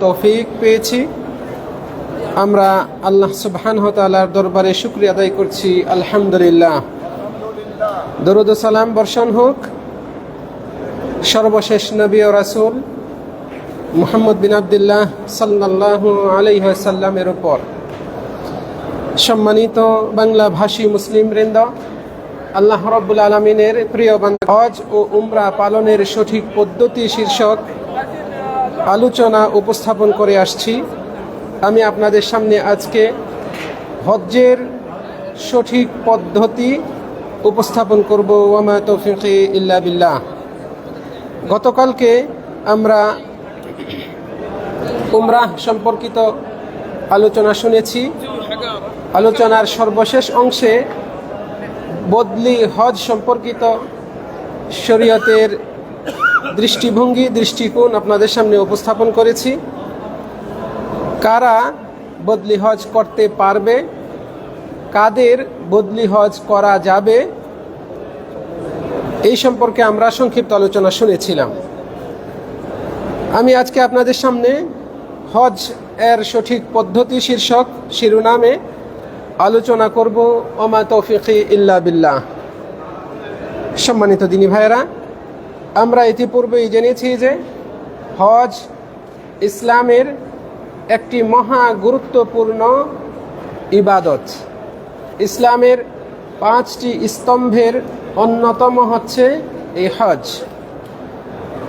তৌফিক পেয়েছি। আমরা আল্লাহ সুবহান তালার দরবারে শুক্রিয়া আদায় করছি। আলহামদুলিল্লাহ। দরুদ সালাম বর্ষণ হোক। সর্বশেষ নবী ও রাসুল মুহাম্মদ বিন আবদুল্লাহ সাল্লাহ আলাইসাল্লামের উপর। সম্মানিত বাংলা ভাষী মুসলিম বৃন্দ, আল্লাহ রব্বুল আলমিনের প্রিয় হজ ও উমরা পালনের সঠিক পদ্ধতি শীর্ষক আলোচনা উপস্থাপন করে আসছি। আমি আপনাদের সামনে আজকে হজ্জের সঠিক পদ্ধতি উপস্থাপন করব। ওয়ামা তৌফিক ইল্লা বিল্লাহ। গতকালকে আমরা উমরাহ সম্পর্কিত আলোচনা শুনেছি। আলোচনার সর্বশেষ অংশে বদলি হজ সম্পর্কিত শরীয়তের দৃষ্টিভঙ্গি, দৃষ্টিকোণ আপনাদের সামনে উপস্থাপন করেছি। কারা বদলি হজ করতে পারবে? কাদের বদলি হজ করা যাবে? এই সম্পর্কে আমরা সংক্ষিপ্ত আলোচনা শুনেছিলাম। আমি আজকে আপনাদের সামনে হজ এর সঠিক পদ্ধতি, শীর্ষক শিরোনামে আলোচনা করব। ওমা তৌফিকি ইল্লা বিল্লাহ। সম্মানিত দিনী ভাইয়েরা আমরা ইতিপূর্বেই জেনেছি যে হজ ইসলামের একটি মহা গুরুত্বপূর্ণ ইবাদত। ইসলামের পাঁচটি স্তম্ভের অন্যতম হচ্ছে এই হজ।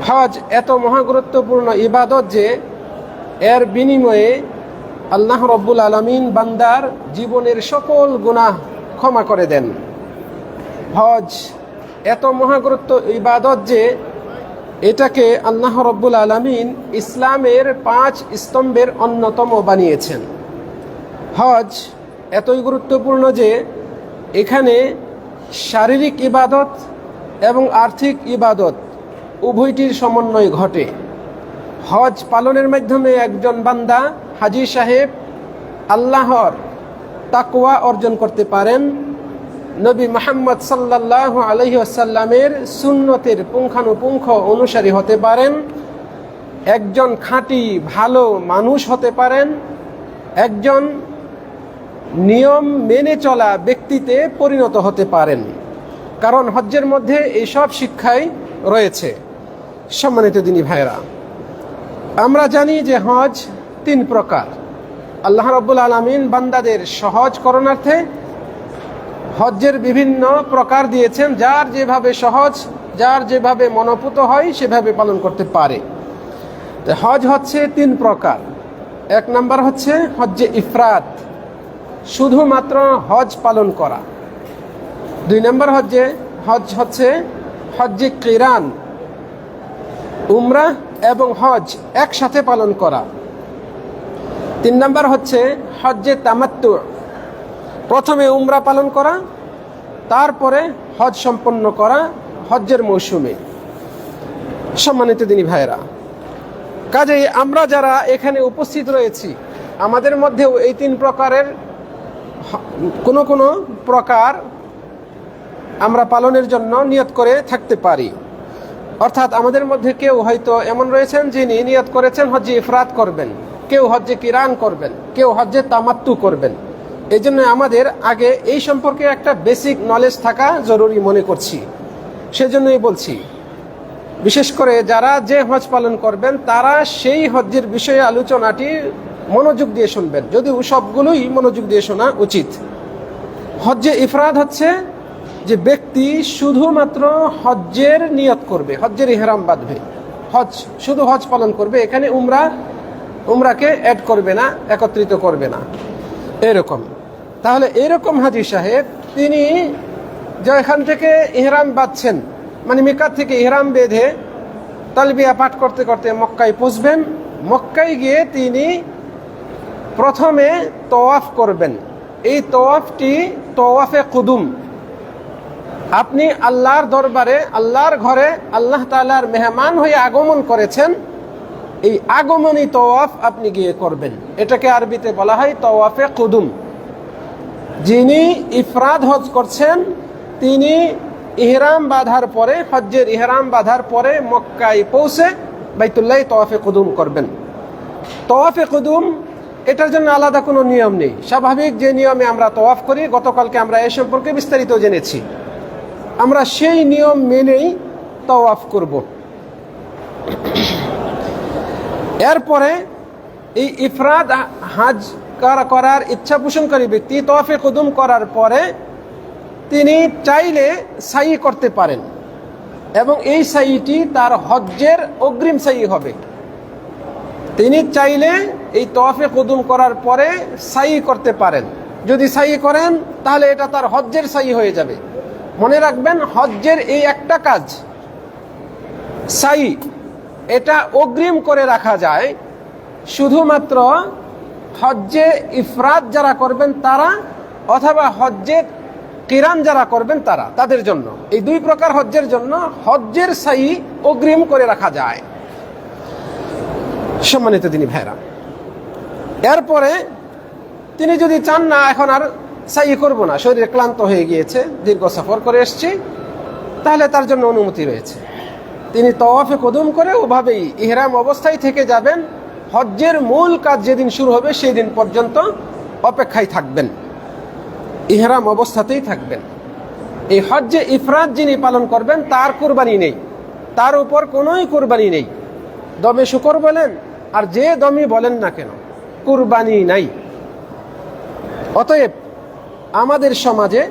হজ এত মহা গুরুত্বপূর্ণ ইবাদত যে এর বিনিময়ে আল্লাহ রব্বুল আলমিন বান্দার জীবনের সকল গুনাহ ক্ষমা করে দেন। হজ এত মহাগুরুত্ব ইবাদত যে এটাকে আল্লাহ রব্বুল আলমিন ইসলামের পাঁচ স্তম্ভের অন্যতম বানিয়েছেন। হজ এতই গুরুত্বপূর্ণ যে এখানে শারীরিক ইবাদত এবং আর্থিক ইবাদত উভয়টির সমন্বয় ঘটে। হজ পালনের মাধ্যমে একজন বান্দা, হাজি সাহেব, আল্লাহর তাকুয়া অর্জন করতে পারেন। নবী মোহাম্মদ সাল্লাহ আলহি আসাল্লামের সুন্নতের পুঙ্খানুপুঙ্খ অনুসারী হতে পারেন, একজন খাঁটি, ভালো মানুষ হতে পারেন, একজন নিয়ম মেনে চলা ব্যক্তিতে পরিণত হতে পারেন। কারণ হজ্জের মধ্যে এইসব শিক্ষাই রয়েছে। সম্মানিত দিনী ভাইরা আমরা জানি যে হজ তিন প্রকার। আল্লাহ রব্বুল আলমিন বান্দাদের সহজ করণার্থে হজ্জের বিভিন্ন প্রকার দিয়েছেন, যার যেভাবে সহজ, যার যেভাবে মনোপুত হয়, সেভাবে পালন করতে পারে। হজ হচ্ছে তিন প্রকার। এক নাম্বার হচ্ছে হজ্জে ইফরাত, শুধুমাত্র হজ পালন করা। দুই নম্বর হজ্জে, হজ হচ্ছে হজ্জে কিরান, উমরা এবং হজ একসাথে পালন করা। তিন নম্বর হচ্ছে হজ্জে তামাত্তু প্রথমে উমরা পালন করা, তারপরে হজ সম্পন্ন করা হজ্জের মৌসুমে। সম্মানিত দিনী ভাইরা কাজেই আমরা যারা এখানে উপস্থিত রয়েছি, আমাদের মধ্যেও এই তিন প্রকারের কোনো কোনো প্রকার আমরা পালনের জন্য নিয়ত করে থাকতে পারি। অর্থাৎ আমাদের মধ্যে কেউ হয়তো এমন রয়েছেন যিনি নিয়ত করেছেন হজ্জে ইফরাত করবেন, কেউ হজ্জে কিরান করবেন, কেউ হজ্জে তামাত্তু করবেন। এই জন্য আমাদের আগে এই সম্পর্কে একটা বেসিক নলেজ থাকা জরুরি মনে করছি। সেজন্যই বলছি, বিশেষ করে যারা যে হজ পালন করবেন, তারা সেই হজ্জের বিষয়ে আলোচনাটি মনোযোগ দিয়ে শুনবেন। যদিও সবগুলোই মনোযোগ দিয়ে শোনা উচিত। হজ্জে ইফরাদ হচ্ছে যে ব্যক্তি শুধুমাত্র হজ্জের নিয়ত করবে, হজ্জের ইহরাম বাঁধবে। হজ শুধু হজ পালন করবে, এখানে উমরা, উমরাকে অ্যাড করবে না, একত্রিত করবে না। এরকম। তাহলে এরকম হাজি সাহেব, তিনি যে এখান থেকে ইহরাম বাঁধছেন মানে মেকার থেকে ইহরাম বেঁধে তালবিয়া পাঠ করতে করতে মক্কায় পুষবেন মক্কায় গিয়ে তিনি প্রথমে তোয়াফ করবেন। এই তোয়াফটি তোয়াফে কুদুম। আপনি আল্লাহর দরবারে, আল্লাহর ঘরে আল্লাহ তালার মেহমান হয়ে আগমন করেছেন, এই আগমনী তওয়াফ আপনি গিয়ে করবেন। এটাকে আরবিতে বলা হয় তওয়াফে কুদুম। যিনি ইফরাদ হজ করছেন, তিনি ইহরাম বাঁধার পরে, হজ্জের ইহরাম বাঁধার পরে মক্কায় পৌঁছে বাইতুল্লাহ তওয়াফে কুদুম করবেন। তওয়াফে কুদুম, এটার জন্য আলাদা কোনো নিয়ম নেই। স্বাভাবিক যে নিয়মে আমরা তওয়াফ করি, গতকালকে আমরা এ সম্পর্কে বিস্তারিত জেনেছি। আমরা সেই নিয়ম মেনেই তওয়াফ করব। এরপরে এই ইফরাদ হাজ করার ইচ্ছা পোষণকারী ব্যক্তি তফে কুদুম করার পরে তিনি চাইলে সাই করতে পারেন। এবং এই সাইটি তার হজ্জের অগ্রিম সাই হবে। তিনি চাইলে এই তফে কুদুম করার পরে সাই করতে পারেন। যদি সাই করেন, তাহলে এটা তার হজ্জের সাই হয়ে যাবে। মনে রাখবেন, হজ্জের এই একটা কাজ, সাই, এটা অগ্রিম করে রাখা যায়। শুধুমাত্র হজ্জে ইফরাত যারা করবেন তারা অথবা হজ্জে কিরান যারা করবেন তারা, তাদের জন্য। এই দুই প্রকার হজ্জের জন্য হজ্জের সাই অগ্রিম করে রাখা যায়। সম্মানিত তিনি ভাইরা এরপরে তিনি যদি চান, না, এখন আর সাই করব না, শরীরে ক্লান্ত হয়ে গিয়েছে, দীর্ঘ সফর করে এসছি তাহলে তার জন্য অনুমতি রয়েছে। তিনি তওয়াফে কদম করে ওভাবেই ইহরাম অবস্থায় থেকে যাবেন হজ্জের মূল কাজ যেদিন শুরু হবে সেই দিন পর্যন্ত অপেক্ষায় থাকবেন। ইহরাম অবস্থাতেই থাকবেন। এই হজ্জে ইফরাত যিনি পালন করবেন, তার কোরবানি নেই। তার উপর কোনোই কোরবানি নেই। দমে শুকর বলেন, আর যে দমই বলেন না কেন, কুরবানি নাই। অতএব আমাদের সমাজে,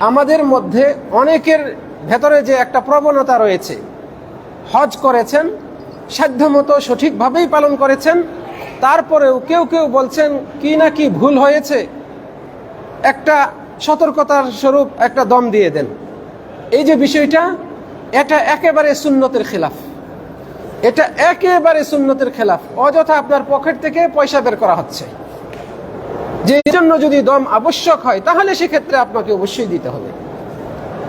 আমাদের মধ্যে অনেকের ভেতরে যে একটা প্রবণতা রয়েছে, হজ করেছেন সাধ্যমতো সঠিকভাবেই পালন করেছেন। তারপরেও কেউ কেউ বলছেন, কি না কি ভুল হয়েছে? একটা সতর্কতার স্বরূপ একটা দম দিয়ে দেন। এই যে বিষয়টা, এটা একেবারে সুন্নতের খেলাফ। এটা একেবারে সুন্নতের খেলাফ। অযথা আপনার পকেট থেকে পয়সা বের করা হচ্ছে। যে জন্য যদি দম আবশ্যক হয়, তাহলে সেক্ষেত্রে আপনাকে অবশ্যই দিতে হবে।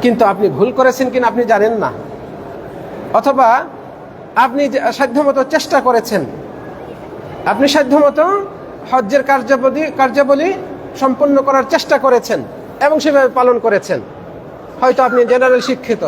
কিন্তু আপনি ভুল করেছেন কিনা আপনি জানেন না। অথবা আপনি সাধ্যমতো চেষ্টা করেছেন, আপনি সাধ্যমতো হজ্জের কার্যাবলী কার্যাবলী সম্পন্ন করার চেষ্টা করেছেন এবং সেভাবে পালন করেছেন। হয়তো আপনি জেনারেল শিক্ষিত।